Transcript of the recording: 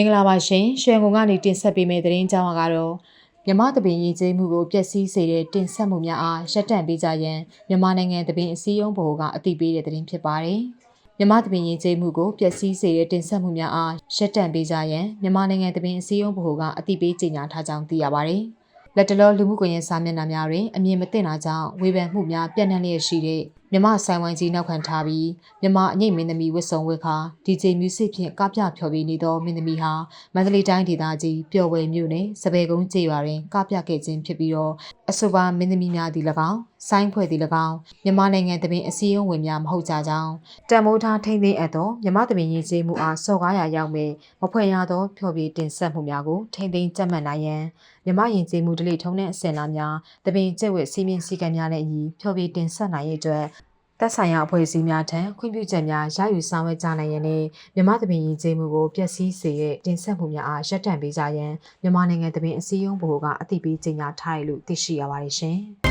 င်္ဂလာပါရှင်ရွှေငုံကနေတင်ဆက်ပေးမယ့်သတင်းကြောင်းကတော့မြမသပင်ရည်ကျေးမှုကိုပျက်စီးစေတဲ့တင်ဆက်မှုများအားရပ်တန့်ပေးကြရန်မြန်မာနိုင်ငံသပင်အစည်းအရုံးဘိုကအသိပေးတဲ့သတင်းဖြစ်ပါတယ်မြမသပင်ရည်ကျေးမှုကိုပျက်စီးစေတဲ့တင်ဆက်မှုများအားရပ်တန့်ပေးကြရန်မြန်မာနိုင်ငံသပင်အစည်းအရုံးဘိုကအသိပေးကြေညာထားကြောင်းသိရပါတယ်လက်တလောလူမှုကွန်ရက်စာမျက်နှာများတွင်အမြင်မသိတာကြောင့်ဝေဖန်မှုများပြန့်နှံ့လျက်ရှိတဲ့မြမဆိုင်ဝိုင်းကြီးနောက်ခံထားပြီးမြမအငိတ်မင်းသမီးဝတ်စုံဝတ်ခါ DJ Music ဖြင့်ကပြဖျော်ဖြေနေသောမင်းသမီးဟာမန္တလေးတိုင်းဒေသကြီးပျော်ဝယ်မြို့နယ်စပယ်ကုန်းကျေးရွာတွင်ကပြခဲ့ခြင်းဖြစ်ပြီးတော့အဆိုပါမင်းသမီးများသည်၎င်းဆိုင်းဖွဲ့သည်၎င်းမြန်မာနိုင်ငံတပင်အစည်းအဝေးများမဟုတ်ကြကြောင်းတံမိုးထားထိမ့်သိမ်းအပ်သောမြမတပင်ရည်ကျေးမှုအားစော်ကားရာရောက်မဲ့မဖွယ်ရသောဖျော်ဖြေတင်ဆက်မှုများကိုထိမ့်သိမ်းကြက်မှတ်နိုင်ရန်မြမရင်ကျေးမှုဒလိထုံးတဲ့အစင်လာများတပင်ကျက်ဝက်စီးမင်းစည်းကမ်းများနဲ့အညီဖျော်ဖြေတင်ဆက်နိုင်ရေးအတွက် သက်ဆိုင်ရာအဖွဲ့အစည်းများထံခွင့်ပြုချက်များရယူဆောင်ရွက်ကြနိုင်ရန်နဲ့မြမသပင်ရင်ကျေးမှုကိုပျက်စီးစေတဲ့တင်ဆက်မှုများအားရပ်တန့်ပေးကြရန်မြန်မာနိုင်ငံသပင်အစည်းအရုံးဘိုက အသိပေးကြေညာထားတယ်လို့သိရှိရပါတယ်ရှင်။